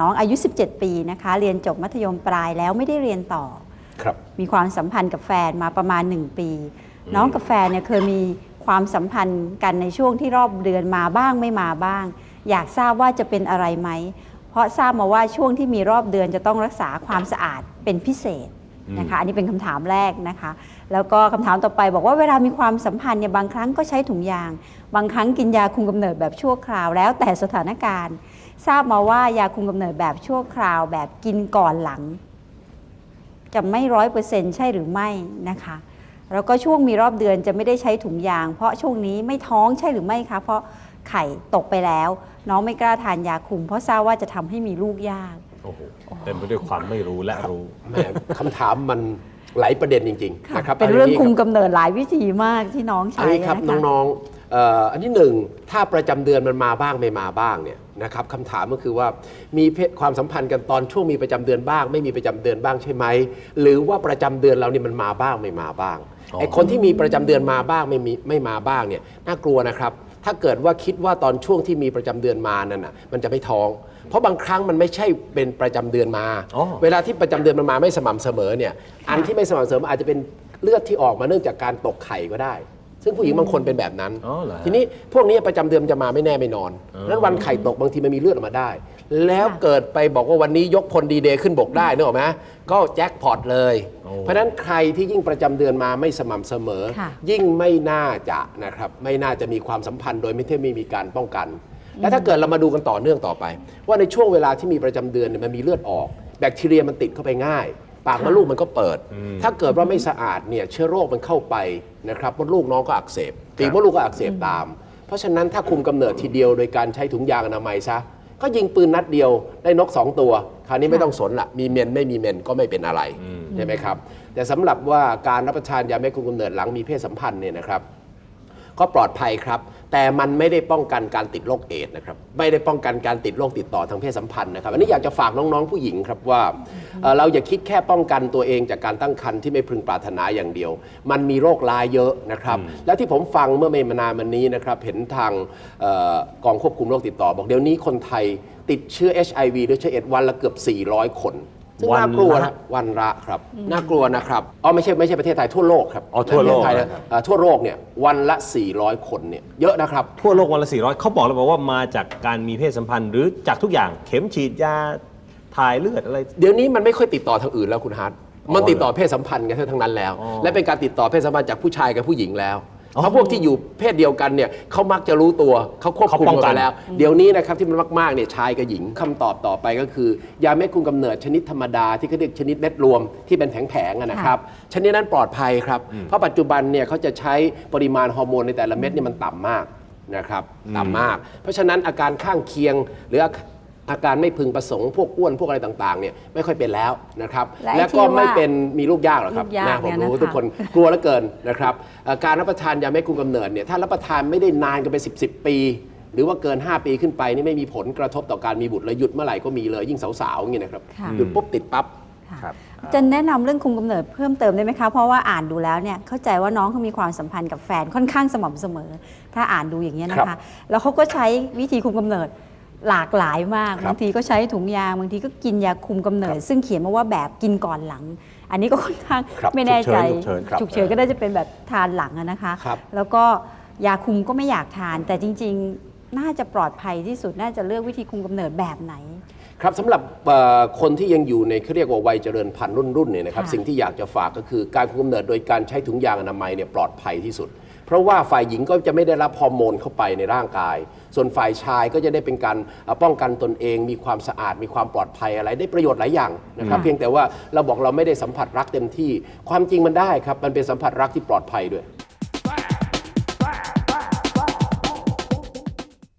น้องอายุ 17 ปีนะคะ เรียนจบมัธยมปลายแล้วไม่ได้เรียนต่อ ครับ มีความสัมพันธ์กับแฟนมาประมาณ 1 ปีน้องกับแฟนเนี่ยเคยมีความสัมพันธ์กันในช่วงที่รอบเดือนมาบ้างไม่มาบ้าง อยากทราบว่าจะเป็นอะไรไหม เพราะทราบมาว่าช่วงที่มีรอบเดือนจะต้องรักษาความสะอาดเป็นพิเศษ นะคะอันนี้เป็นคำถามแรกนะคะ แล้วก็คำถามต่อไปบอกว่าเวลามีความสัมพันธ์เนี่ยบางครั้งก็ใช้ถุงยาง บางครั้งกินยาคุมกำเนิดแบบชั่วคราวแล้วแต่สถานการณ์ ทราบมาว่ายาคุมกำเนิดแบบชั่วคราว แบบกินก่อนหลัง จะไม่ร้อยเปอร์เซ็นต์ใช่หรือไม่นะคะแล้วก็ช่วงมีรอบเดือนจะไม่ได้ใช้ถุงยาง เพราะช่วงนี้ไม่ท้องใช่หรือไม่คะเพราะไข่ตกไปแล้ว น้องไม่กล้าทานยาคุม เพราะทราบว่าจะทำให้มีลูกยาก โอ้โหเต็มไปด้วยความไม่รู้และรู้ แหม่คำถามมันหลายประเด็นจริงๆนะครับเป็นเรื่องนนี้คุมรับกำเนิดหลายวิธีมากที่น้องอันใช้นี้ครับนะคะน้องๆเอ่ออันที่หนึ่งถ้าประจำเดือนมันมาบ้างไม่มาบ้างเนี่ยนะครับคำถามก็คือว่ามีเพศความสัมพันธ์กันตอนช่วงมีประจำเดือนบ้าง ไม่มีประจำเดือนบ้างใช่ไหมหรือว่าประจำเดือนเราเนี่ยมันมาบ้างไม่มาบ้างอ๋อ ไอ้คนที่มีประจำเดือนมาบ้างไม่มีไม่มาบ้างเนี่ยน่ากลัวนะครับ ถ้าเกิดว่าคิดว่าตอนช่วงที่มีประจำเดือนมานั่นน่ะมันจะไม่ท้อง เพราะบางครั้งมันไม่ใช่เป็นประจำเดือนมา อ๋อ เวลาที่ประจำเดือนมันมาไม่สม่ำเสมอเนี่ยอันที่ไม่สม่ำเสมออาจจะเป็นเลือดที่ออกมาเนื่องจากการตกไข่ก็ได้ ซึ่งผู้หญิงบางคนเป็นแบบนั้น อ๋อเหรอฮะ ทีนี้พวกนี้ประจำเดือนจะมาไม่แน่ไม่นอนอ๋อนั้นวันไข่ตกบางทีมันมีเลือดออกมาได้แล้วเกิดไปบอกว่าวันนี้ยกพลดีเดย์ขึ้นบกได้นึกออกไหมก็แจ็คพอตเลยโอ้เพราะฉะนั้นใครที่ยิ่งประจำเดือนมาไม่สม่ำเสมอค่ะยิ่งไม่น่าจะนะครับไม่น่าจะมีความสัมพันธ์โดยไม่ที่ไม่มีการป้องกัน และถ้าเกิดเรามาดูกันต่อเนื่องต่อไป ว่าในช่วงเวลาที่มีประจำเดือนเนี่ยมันมีเลือดออก แบคทีเรียมันติดเข้าไปง่ายปากมดลูกมันก็เปิด ถ้าเกิดว่าไม่สะอาดเนี่ยเชื้อโรคมันเข้าไปนะครับมดลูกน้องก็อักเสบปีกมดลูกก็อักเสบตาม เพราะฉะนั้นถ้าคุมกำเนิดทีเดียวโดยการใช้ถุงยางอนามัยซะ ก็ยิงปืนนัดเดียวได้นกสองตัว คราวนี้ไม่ต้องสนละมีเมนไม่มีเมนก็ไม่เป็นอะไรใช่ไหมครับ แต่สำหรับว่าการรับประทานยาแม่คุมกำเนิดหลังมีเพศสัมพันธ์เนี่ยนะครับ ก็ปลอดภัยครับ แต่มันไม่ได้ป้องกันการติดโรคเอดส์นะครับไม่ได้ป้องกันการติดโรคติดต่อทางเพศสัมพันธ์นะครับอันนี้อยากจะฝากน้องๆผู้หญิงครับว่าเอ่อเราอย่าคิดแค่ป้องกันตัวเองจากการตั้งครรภ์ที่ไม่พึงปรารถนาอย่างเดียว มันมีโรคร้ายเยอะนะครับและที่ผมฟังเมื่อไม่นานมานี้นะครับเห็นทางเออกองควบคุมโรคติดต่อ บอกเดี๋ยวนี้คนไทยติดเชื้อ HIV หรือเชื้อเอดส์วันละเกือบ 400 คน ซึ่งวันน่ากลัวละ นะวันละครับน่ากลัวนะครับอ๋อไม่ใช่ไม่ใช่ประเทศไทยทั่วโลกครับอ๋อทั่วโลก ประเทศไทยนะนะครับเอ่อทั่วโลกเนี่ยวันละ 400 คนเนี่ยเยอะนะครับ ทั่วโลกวันละ 400 เขาบอกเลยบอกว่ามาจากการมีเพศสัมพันธ์ หรือจากทุกอย่างเข็มฉีดยาถ่ายเลือดอะไร เดี๋ยวนี้มันไม่ค่อยติดต่อทางอื่นแล้วคุณฮาร์ดอ๋อมันติดต่อเพศสัมพันธ์กันทั้งนั้นแล้ว อ๋อ และเป็นการติดต่อเพศสัมพันธ์จากผู้ชายกับผู้หญิงแล้วอ๋อ เพราะพวกที่อยู่เพศเดียวกันเนี่ยเขามักจะรู้ตัวเขาควบคุมเขาป้องกักันนไปแล้ว เดี๋ยวนี้นะครับที่มันมากๆเนี่ยชายกับหญิงคำตอบต่อไปก็คือ ยาเม็ดคุมกำเนิดชนิดธรรมดาที่เขาเรียกชนิดเม็ดรวมที่เป็นแผงๆอะนะครับชนิดนั้นปลอดภัยครับเพราะปัจจุบันเนี่ยเขาจะใช้ปริมาณฮอร์โมนในแต่ละเม็ดเนี่ยมันต่ำมากนะครับต่ำมาก เพราะฉะนั้นอาการข้างเคียงหรือ อาอาการไม่พึงประสงค์พวกอ้วนพวกอะไรต่างๆเนี่ยไม่ค่อยเป็นแล้วนะครับและไอ้แล้วก็ที่ว่าไม่เป็นมีลูกยากหรอกครับลูกยากนะผมเนี่ยรู้นะคะ ทุกคนกลัวเหลือเกินนะครับเอ่อการรับประทานยาเม็ดคุมกำเนิดเนี่ยถ้ารับประทานไม่ได้นานกันไป 10 10ปี หรือว่าเกิน 5 ปีขึ้นไปนี่ไม่มีผลกระทบต่อการมีบุตรเลยหยุดเมื่อไหร่ก็มีเลยยิ่งสาวๆอย่างนี้นะครับค่ะ หยุดปุ๊บติดปั๊บ ค่ะครับ จะแนะนำเรื่องคุมกำเนิดเพิ่มเติมได้ไหมคะ เพราะว่าอ่านดูแล้วเนี่ยเข้าใจว่าน้องเขามีความสัมพันธ์กับแฟนค่อนข้างสม่ำเสมอ ถ้าอ่านดูอย่างนี้ยนะครัคะ บ แล้วเขาก็ใช้วิธีคุมกำเนิด หลากหลายมากครับบางทีก็ใช้ถุงยางบางทีก็กินยาคุมกำเนิด ซึ่งเขียนมาว่าแบบกินก่อนหลัง อันนี้ก็ค่อนข้างครับไม่แน่ใจฉุกเฉินฉุกเฉินครับฉุกเฉินก็ได้จะเป็นแบบทานหลังอะนะคะครับแล้วก็ยาคุมก็ไม่อยากทาน แต่จริง ๆ น่าจะปลอดภัยที่สุดน่าจะเลือกวิธีคุมกำเนิดแบบไหน ครับสำหรับเอ่อคนที่ยังอยู่ในเขาเรียกว่าวัยเจริญพันธุ์รุ่นๆเนี่ยนะครับค่ะสิ่งที่อยากจะฝากก็คือการคุมกำเนิดโดยการใช้ถุงยางอนามัยเนี่ยปลอดภัยที่สุด เพราะว่าฝ่ายหญิงก็จะไม่ได้รับฮอร์โมนเข้าไปในร่างกาย ส่วนฝ่ายชายก็จะได้เป็นการเอ่อป้องกันตนเอง มีความสะอาด มีความปลอดภัยอะไร ได้ประโยชน์หลายอย่างนะครับค่ะเพียงแต่ว่าเราบอกเราไม่ได้สัมผัสรักเต็มที่ ความจริงมันได้ครับ มันเป็นสัมผัสรักที่ปลอดภัยด้วย